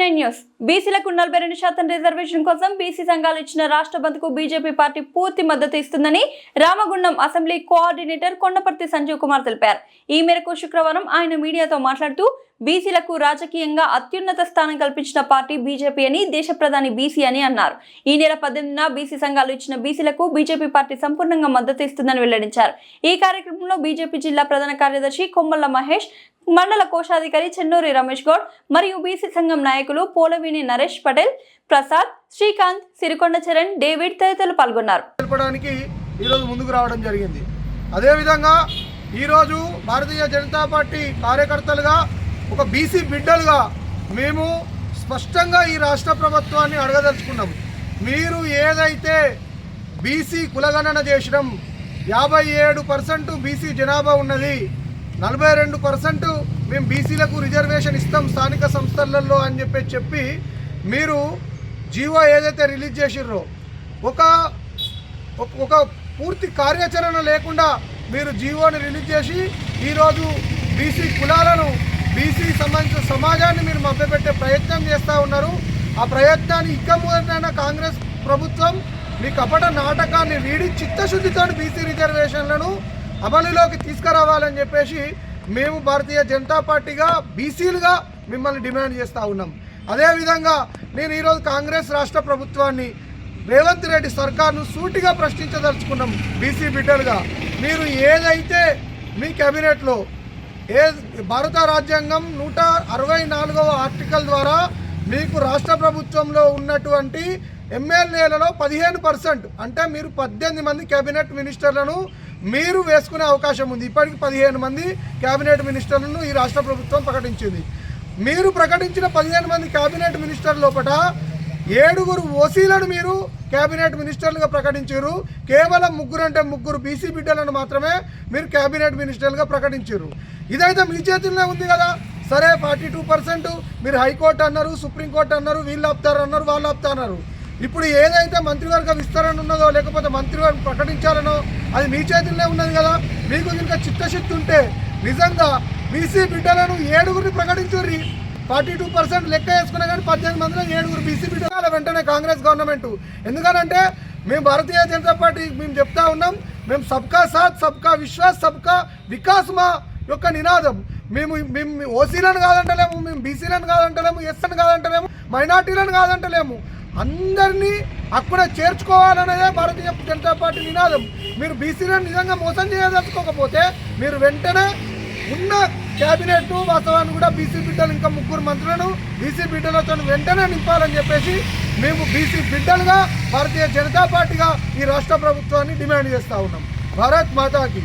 Nine news. బీసీలకు నలభై రెండు శాతం రిజర్వేషన్ కోసం బీసీ సంఘాలు ఇచ్చిన రాష్ట్ర బంద్కు బీజేపీ పార్టీ పూర్తి మద్దతు ఇస్తుందని రామగుండం అసెంబ్లీ కోఆర్డినేటర్ కొండపర్తి సంజీవ్ కుమార్ తెలిపారు. ఈ మేరకు శుక్రవారం ఆయన మీడియాతో మాట్లాడుతూ బీసీలకు రాజకీయంగా అత్యున్నత స్థానం కల్పించిన పార్టీ బీజేపీ అని దేశ ప్రధాని బీసీ అని అన్నారు. ఈ నెల పద్దెనిమిదిన బీసీ సంఘాలు ఇచ్చిన బీసీలకు బీజేపీ పార్టీ సంపూర్ణంగా మద్దతు ఇస్తుందని వెల్లడించారు. ఈ కార్యక్రమంలో బీజేపీ జిల్లా ప్రధాన కార్యదర్శి కొమ్మల్ల మహేష్ మండల కోశాధికారి చెన్నూరి రమేష్ గౌడ్ మరియు బీసీ సంఘం నాయకులు పోలవిని నరేష్ పటేల్ ప్రసాద్ శ్రీకాంత్ సిరికొండ చరణ్ డేవిడ్ తదితరులు పాల్గొన్నారు. తెలపడానికి ఈరోజు ముందుకు రావడం జరిగింది. అదేవిధంగా ఈరోజు భారతీయ జనతా పార్టీ కార్యకర్తలుగా ఒక బీసీ బిడ్డలుగా మేము స్పష్టంగా ఈ రాష్ట్ర ప్రభుత్వాన్ని అడగదలుచుకున్నాం మీరు ఏదైతే బీసీ కులగణన చేసినాం యాభై ఏడు పర్సెంట్ బీసీ జనాభా ఉన్నది. నలభై రెండు పర్సెంట్ మేము బీసీలకు రిజర్వేషన్ ఇస్తాం స్థానిక సంస్థలలో అని చెప్పి చెప్పి మీరు జీవో ఏదైతే రిలీజ్ చేసిర్రో ఒక ఒక- పూర్తి కార్యాచరణ లేకుండా మీరు జీవోని రిలీజ్ చేసి ఈరోజు బీసీ కులాలను బీసీ సంబంధించిన సమాజాన్ని మీరు మభ్యపెట్టే ప్రయత్నం చేస్తూ ఉన్నారు. ఆ ప్రయత్నాన్ని ఇక మొదటైన కాంగ్రెస్ ప్రభుత్వం మీ కపట నాటకాన్ని వీడి చిత్తశుద్ధితో బీసీ రిజర్వేషన్లను అమలులోకి తీసుకురావాలని చెప్పేసి మేము భారతీయ జనతా పార్టీగా బీసీలుగా మిమ్మల్ని డిమాండ్ చేస్తూ ఉన్నాం. అదేవిధంగా నేను ఈరోజు కాంగ్రెస్ రాష్ట్ర ప్రభుత్వాన్ని రేవంత్ రెడ్డి సర్కార్ను సూటిగా ప్రశ్నించదలుచుకున్నాం బీసీ బిడ్డలుగా. మీరు ఏదైతే మీ కేబినెట్లో ఏ భారత రాజ్యాంగం నూట అరవై నాలుగవ ఆర్టికల్ ద్వారా మీకు రాష్ట్ర ప్రభుత్వంలో ఉన్నటువంటి ఎమ్మెల్యేలలో పదిహేను పర్సెంట్ అంటే మీరు పద్దెనిమిది మంది కేబినెట్ మినిస్టర్లను మీరు వేసుకునే అవకాశం ఉంది. ఇప్పటికి పదిహేను మంది కేబినెట్ మినిస్టర్లను ఈ రాష్ట్ర ప్రభుత్వం ప్రకటించింది. మీరు ప్రకటించిన పదిహేను మంది కేబినెట్ మినిస్టర్ లోపల ఏడుగురు ఓసీలను మీరు కేబినెట్ మినిస్టర్లుగా ప్రకటించారు. కేవలం ముగ్గురు అంటే ముగ్గురు బీసీ బిడ్డలను మాత్రమే మీరు కేబినెట్ మినిస్టర్లుగా ప్రకటించారు. ఇదైతే మీ చేతుల్లో ఉంది కదా. సరే ఫార్టీ టూ పర్సెంట్ మీరు హైకోర్టు అన్నారు సుప్రీంకోర్టు అన్నారు వీళ్ళు ఆపుతారు అన్నారు వాళ్ళు ఆపుతారు ఇప్పుడు ఏదైతే మంత్రివర్గ విస్తరణ ఉన్నదో లేకపోతే మంత్రివర్గం ప్రకటించాలనో అది మీ చేతుల్లో ఉన్నది కదా? మీకు ఇంకా చిత్తశుద్ధి ఉంటే నిజంగా బీసీ బిడ్డలను ఏడుగురిని ప్రకటించుర్రి. ఫార్టీ టూ పర్సెంట్ లెక్క వేసుకున్నా కానీ పద్దెనిమిది మందిలో ఏడుగురు బీసీ బిడ్డల వెంటనే కాంగ్రెస్ గవర్నమెంట్. ఎందుకనంటే మేము భారతీయ జనతా పార్టీ మేము చెప్తా ఉన్నాం మేము సబ్కా సాత్ సబ్కా విశ్వాస్ సబ్కా వికాస్ మా యొక్క నినాదం. మేము మేము ఓసీలను కాదంటలేము మేము బీసీలను కాదంటలేము ఎస్ఎన్ కాదంటలేము మైనార్టీలను కాదంటలేము. అందరినీ అక్కడ చేర్చుకోవాలనేదే భారతీయ జనతా పార్టీ నినాదం. మీరు బీసీలను నిజంగా మోసం చేయదలుచుకోకపోతే మీరు వెంటనే ఉన్న క్యాబినెట్ వాస్తవాన్ని కూడా బీసీ బిడ్డలు ఇంకా ముగ్గురు మంత్రులను బీసీ బిడ్డలతో వెంటనే నింపాలని చెప్పేసి మేము బీసీ బిడ్డలుగా భారతీయ జనతా పార్టీగా ఈ రాష్ట్ర ప్రభుత్వాన్ని డిమాండ్ చేస్తూ ఉన్నాం. భారత్ మాతాకి.